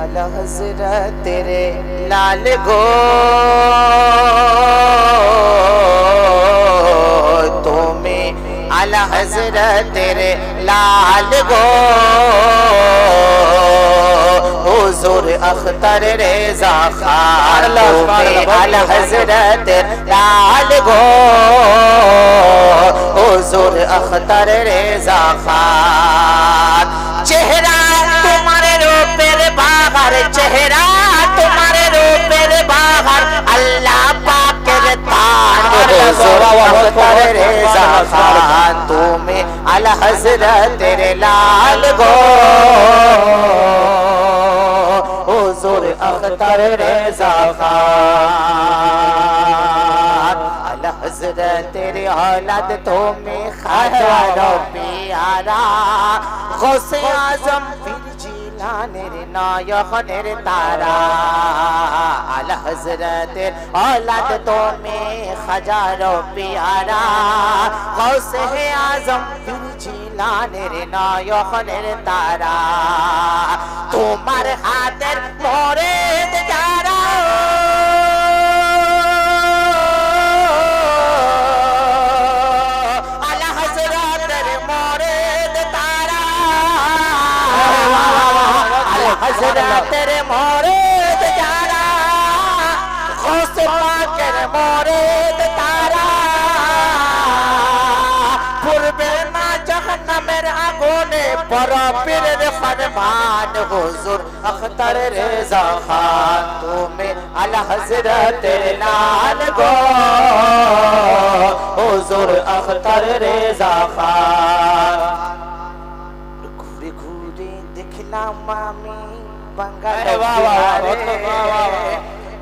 আলা হজরত তেরে লাল গো। তুমি আলা হজরত তেরে লাল গো। হুজুর আখতার রেজা খান তুমি আলা হজরত লাল গো। হুজুর আখতার রেজা খান চেহারা তোমার চেহারা তোমার রূপের বাহার আল্লাহ পাকের তার। গোসর রেজা খান তুমি আল হজরতের লাল গো। হুজুর আখতার রেজা খান আল হজরতের হালাত তুমি পিয়ারা। গোসে আজম পীর জিলানের নায়কনের তারা আলা হজরতের औलाद तुम्हें হাজারো পিয়ারা গোসে আজম পীর জিলানের নায়কনের তারা তোমার হাতের মোরে আলা হজরতের মরেদ যারা খোস পাকের মরেদ তারা পূর্বে না জাহান্নামের আগুনে পরপীরের ফরমান হুজুর আখতার রেজা খান তুমি আলা হজরতের লাল গো হুজুর আখতার রেজা খান ঘুরে ঘুরে দেখলাম আমি বাঙ্গাল আরে বাহ, বাহ, বাহ, বাহ, বাহ, বাহ, বাহ।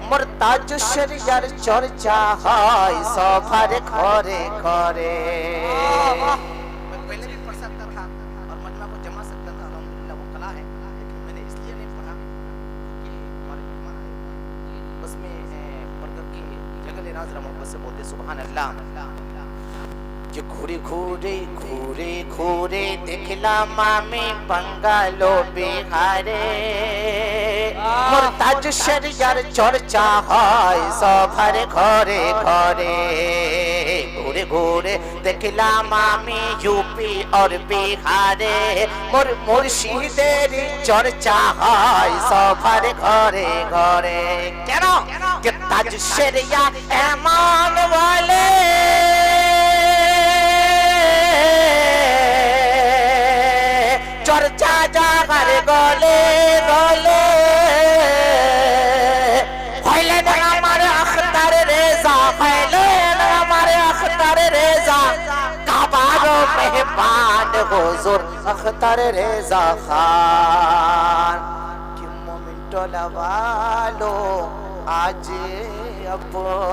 মোর তাজ শরিয়ার চর্চা হয় সফার ঘরে ঘরে मैं पहले भी पढ़ सकता था और मजमा को जमा सकता था अल्हम्दुलिल्लाह वो कला है लेकिन मैंने इसलिए नहीं पढ़ा कि हमारे मेहमान आए उसमें अ, पढ़कर की जगह लेना जरा मोहब्बत से बोलते सुबहान अल्लाह যে ঘুরে ঘুরে ঘুরে ঘুরে দেখলাম আমি বাঙ্গালো বিহারে। তাজ শরিয়ার চর্চা হয় সবার ঘরে ঘরে। ঘুরে ঘুরে দেখলাম আমি ইউপি আর বিহারে। মোর মুর্শিদের চর্চা হয় সবার ঘরে ঘরে। কেন? তাজ শরিয়া এমন বলে চর্চা জাগার গলে গলে। হইলেন আমার আখতার রেজা হইলেন আমার আখতার রেজা। কাবার মেহমান, হুজুর, আখতার রেজা খান। কি মোমেন্ট লাগালো আজ আপন